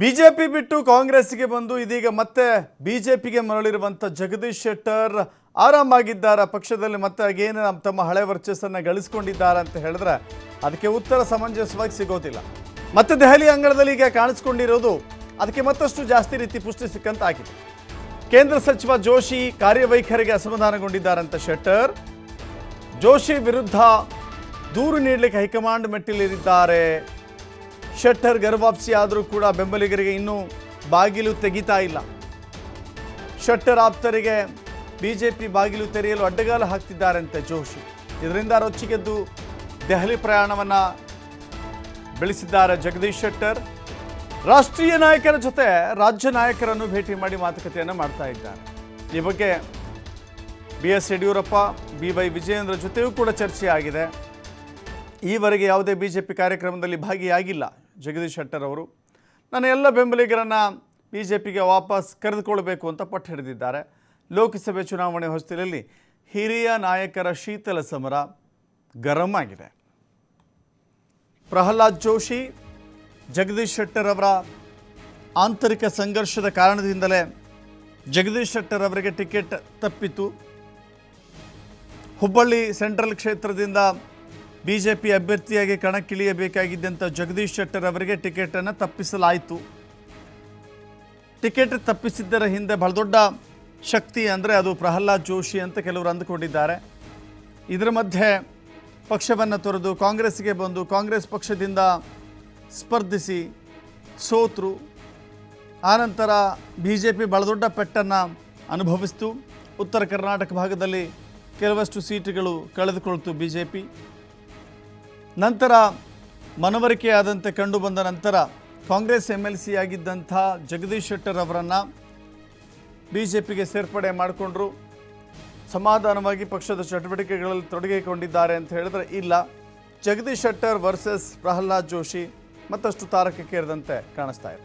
BJP ಬಿಟ್ಟು ಕಾಂಗ್ರೆಸ್ಗೆ ಬಂದು ಇದೀಗ ಮತ್ತೆ ಬಿಜೆಪಿಗೆ ಮರಳಿರುವಂಥ ಜಗದೀಶ್ ಶೆಟ್ಟರ್ ಆರಾಮಾಗಿದ್ದಾರೆ ಪಕ್ಷದಲ್ಲಿ ಮತ್ತೆ ಆಗೇನು ತಮ್ಮ ಹಳೆ ವರ್ಚಸ್ಸನ್ನು ಗಳಿಸ್ಕೊಂಡಿದ್ದಾರೆ ಅಂತ ಹೇಳಿದ್ರೆ ಅದಕ್ಕೆ ಉತ್ತರ ಸಮಂಜಸವಾಗಿ ಸಿಗೋದಿಲ್ಲ. ಮತ್ತೆ ದೆಹಲಿ ಅಂಗಳದಲ್ಲಿ ಈಗ ಕಾಣಿಸ್ಕೊಂಡಿರೋದು ಅದಕ್ಕೆ ಮತ್ತಷ್ಟು ಜಾಸ್ತಿ ರೀತಿ ಪುಷ್ಟಿ ಸಿಕ್ಕಂತ ಆಗಿದೆ ಕೇಂದ್ರ ಸಚಿವ ಜೋಶಿ ಕಾರ್ಯವೈಖರಿಗೆ ಅಸಮಾಧಾನಗೊಂಡಿದ್ದಾರಂತ ಶೆಟ್ಟರ್. ಜೋಶಿ ವಿರುದ್ಧ ದೂರು ನೀಡಲಿಕ್ಕೆ ಹೈಕಮಾಂಡ್ ಮೆಟ್ಟಿಲೇರಿದ್ದಾರೆ. ಶೆಟ್ಟರ್ ಗರ್ವಾಪ್ಸಿ ಆದರೂ ಕೂಡ ಬೆಂಬಲಿಗರಿಗೆ ಇನ್ನೂ ಬಾಗಿಲು ತೆಗಿತಾ ಇಲ್ಲ. ಶೆಟ್ಟರ್ ಆಪ್ತರಿಗೆ ಬಿಜೆಪಿ ಬಾಗಿಲು ತೆರೆಯಲು ಅಡ್ಡಗಾಲು ಹಾಕ್ತಿದ್ದಾರಂತೆ ಜೋಶಿ. ಇದರಿಂದ ರೊಚ್ಚಿಗೆದ್ದು ದೆಹಲಿ ಪ್ರಯಾಣವನ್ನು ಬೆಳೆಸಿದ್ದಾರೆ ಜಗದೀಶ್ ಶೆಟ್ಟರ್. ರಾಷ್ಟ್ರೀಯ ನಾಯಕರ ಜೊತೆ ರಾಜ್ಯ ನಾಯಕರನ್ನು ಭೇಟಿ ಮಾಡಿ ಮಾತುಕತೆಯನ್ನು ಮಾಡ್ತಾ ಇದ್ದಾರೆ. ಈ ಬಗ್ಗೆ B S Yediyurappa B Y Vijayendra ಜೊತೆಯೂ ಕೂಡ ಚರ್ಚೆ ಆಗಿದೆ ಈವರೆಗೆ ಯಾವುದೇ ಬಿ ಜೆ ಪಿ ಕಾರ್ಯಕ್ರಮದಲ್ಲಿ ಭಾಗಿಯಾಗಿಲ್ಲ. ಜಗದೀಶ್ ಶೆಟ್ಟರ್ ಅವರು. ನನ್ನ ಎಲ್ಲ ಬೆಂಬಲಿಗರನ್ನು ಬಿ ಜೆ ಪಿಗೆ ವಾಪಸ್ ಕರೆದುಕೊಳ್ಬೇಕು ಅಂತ ಪಟ್ಟು ಹಿಡಿದಿದ್ದಾರೆ. ಲೋಕಸಭೆ ಚುನಾವಣೆ ಹೊಸ್ತಿಲಲ್ಲಿ ಹಿರಿಯ ನಾಯಕರ ಶೀತಲ ಸಮರ ಗರಂ ಆಗಿದೆ. ಪ್ರಹ್ಲಾದ್ ಜೋಶಿ, ಜಗದೀಶ್ ಶೆಟ್ಟರ್ ಅವರ ಆಂತರಿಕ ಸಂಘರ್ಷದ ಕಾರಣದಿಂದಲೇ ಜಗದೀಶ್ ಶೆಟ್ಟರ್ ಅವರಿಗೆ ಟಿಕೆಟ್ ತಪ್ಪಿತು ಹುಬ್ಬಳ್ಳಿ ಸೆಂಟ್ರಲ್ ಕ್ಷೇತ್ರದಿಂದ ಬಿ ಜೆ ಪಿ ಅಭ್ಯರ್ಥಿಯಾಗಿ ಕಣಕ್ಕಿಳಿಯಬೇಕಾಗಿದ್ದಂಥ ಜಗದೀಶ್ ಶೆಟ್ಟರ್ ಅವರಿಗೆ ಟಿಕೆಟನ್ನು ತಪ್ಪಿಸಲಾಯಿತು. ಟಿಕೆಟ್ ತಪ್ಪಿಸಿದ್ದರ ಹಿಂದೆ ಬಹಳ ದೊಡ್ಡ ಶಕ್ತಿ ಅಂದರೆ ಅದು ಪ್ರಹ್ಲಾದ್ ಜೋಶಿ ಅಂತ ಕೆಲವರು ಅಂದುಕೊಂಡಿದ್ದಾರೆ. ಇದರ ಮಧ್ಯೆ ಪಕ್ಷವನ್ನು ತೊರೆದು ಕಾಂಗ್ರೆಸ್ಗೆ ಬಂದು ಕಾಂಗ್ರೆಸ್ ಪಕ್ಷದಿಂದ ಸ್ಪರ್ಧಿಸಿ ಸೋತರು. ಆನಂತರ ಬಿ ಜೆ ಪಿ ಬಹಳ ದೊಡ್ಡ ಪೆಟ್ಟನ್ನು ಅನುಭವಿಸಿತು. ಉತ್ತರ ಕರ್ನಾಟಕ ಭಾಗದಲ್ಲಿ ಕೆಲವಷ್ಟು ಸೀಟುಗಳು ಕಳೆದುಕೊಳ್ತು ಬಿ ಜೆ ಪಿ ನಂತರ ಮನವರಿಕೆಯಾದಂತೆ ಕಂಡು ಬಂದ ನಂತರ ಕಾಂಗ್ರೆಸ್ ಎಂ ಎಲ್ ಸಿ ಆಗಿದ್ದಂಥ ಜಗದೀಶ್ ಶೆಟ್ಟರ್ ಅವರನ್ನು ಬಿ ಜೆ ಪಿಗೆ ಸೇರ್ಪಡೆ ಮಾಡಿಕೊಂಡ್ರು. ಸಮಾಧಾನವಾಗಿ ಪಕ್ಷದ ಚಟುವಟಿಕೆಗಳಲ್ಲಿ ತೊಡಗಿಕೊಂಡಿದ್ದಾರೆ ಅಂತ ಹೇಳಿದ್ರೆ ಇಲ್ಲ. ಜಗದೀಶ್ ಶೆಟ್ಟರ್ ವರ್ಸಸ್ ಪ್ರಹ್ಲಾದ್ ಜೋಶಿ ಮತ್ತಷ್ಟು ತಾರಕಕ್ಕೇರಿದಂತೆ ಕಾಣಿಸ್ತಾ ಇದೆ.